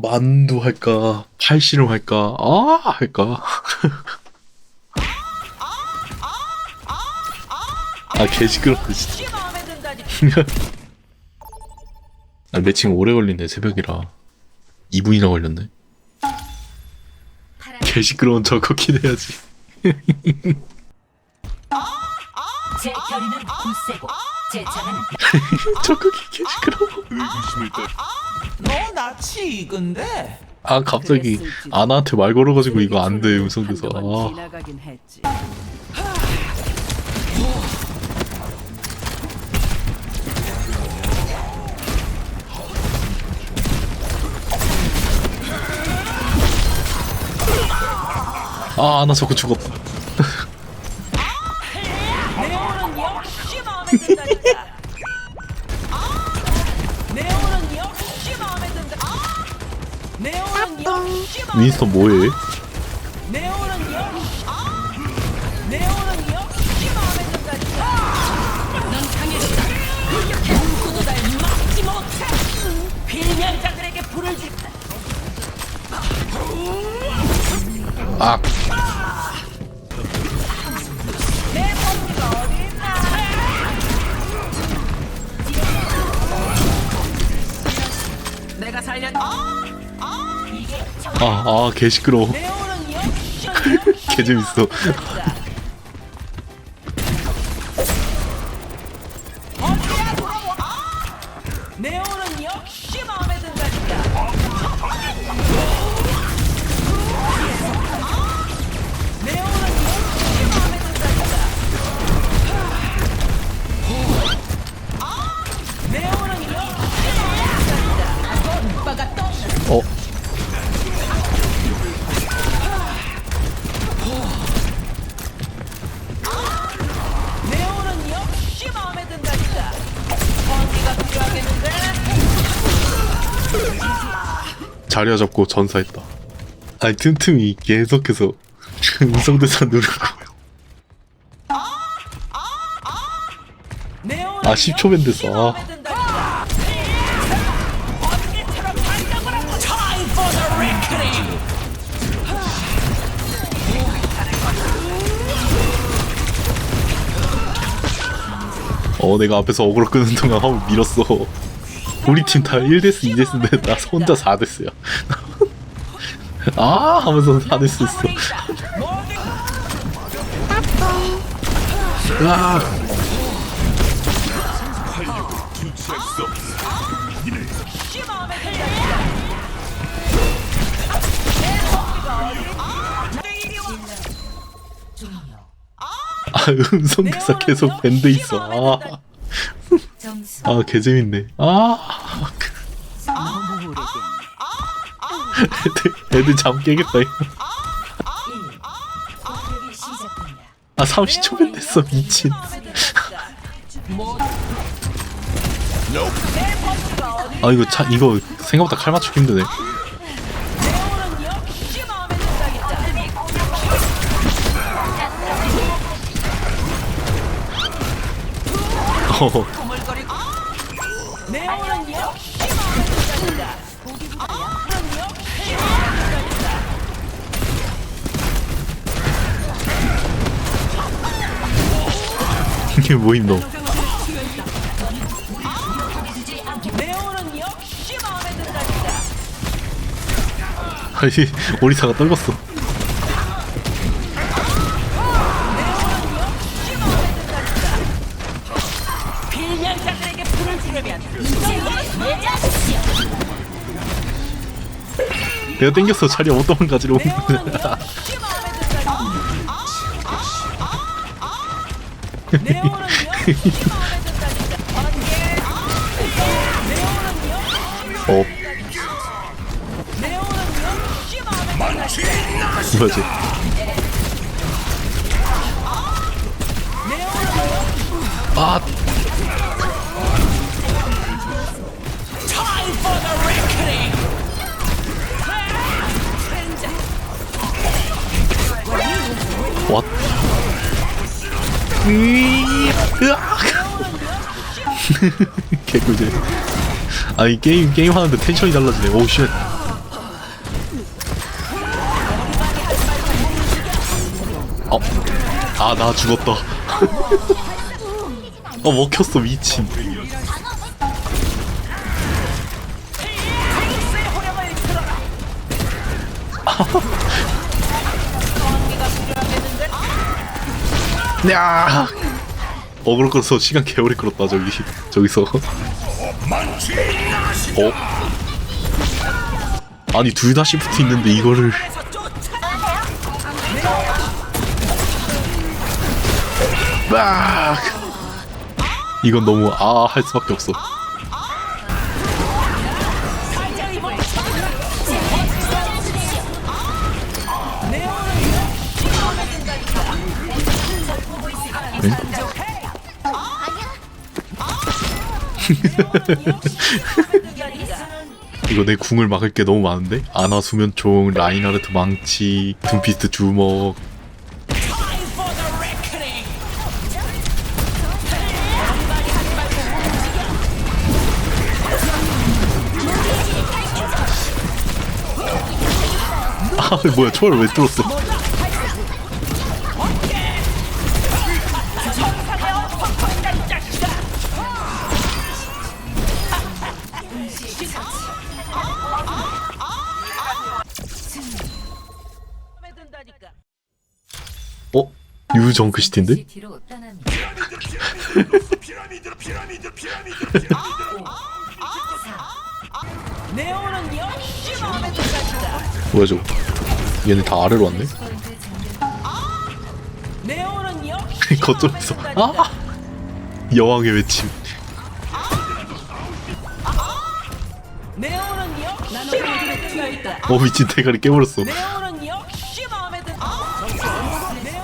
만두 할까? 팔씨름 할까? 아 할까? 아 개시끄럽다 진짜. 아, 매칭 오래 걸린대 새벽이라 2분이나 걸렸네. 개시끄러운 저거 기대야지. 제 결의는 굳세고 제 차는 저거 개시끄러워. 너 나치 근데 아 갑자기 아나한테 말 걸어가지고 이거 안돼 음성돼서. 아. 지나가긴 했지. 아, 나 저거 죽었다. 윈스턴 뭐해? 네 아, 아, 개 시끄러워. 개 재밌어. 자리야 잡고 전사했다. 아니, 틈틈이 계속해서 음성대사 누르고. 아, 10초면 됐어. reckoning. 어, 내가 앞에서 어그로 끄는 동안 한번 밀었어. 우리 팀 다 1데스, 2데스인데 나 혼자 4데스야. 아! 하면서 4데스 했어. 아! 역시 마음에 든다니까. 아, 음성대사 계속 밴드 있어. 아, 아, 개재밌네. 아. 애들, 애들 잠 깨겠다, 이거. 1 공격이 시작됩니다. 아, 30초면 됐어, 미친. 아, 이거 차, 이거 생각보다 칼 맞추기 힘드네. 어, 거 이게 뭐임, 너. 아니, 오리사가 떨궜어. 내가 땡겼어, 자리. 네오는 역 어. 뭐지? 아. 왓. 개꿀잼. 아이 게임 게임 하는데 텐션이 달라지네. 오쉣. 어? 아 나 죽었다. 어 먹혔어 미친. 야! 어그로 끌어서 시간 개오래 끌었다, 저기. 저기서. 어? 아니, 둘 다 시프트 있는데 이거를. 막! 이건 너무 아 할 수밖에 없어. 응? 이거 내 궁을 막을 게 너무 많은데? 아나 수면총, 라인하르트 망치, 둠피스트 주먹. 아 뭐야 초월 왜 뚫었어? 유정크시티인데? 역시 마음에 든다니까. 뭐야 저거? 얘네 다 아래로 왔네? 거점에서. 아! 여왕의 외침. 어 미친 대가리 깨버렸어.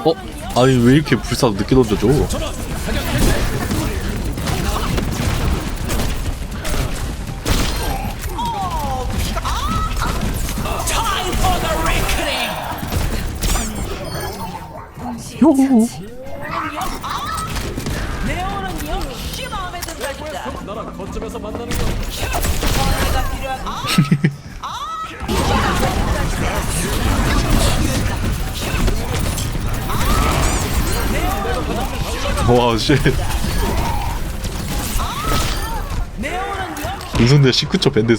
어? 아니 왜 이렇게 불사 늦게 던져줘? 요호 네오는 역시 은성대가 19초 밴드했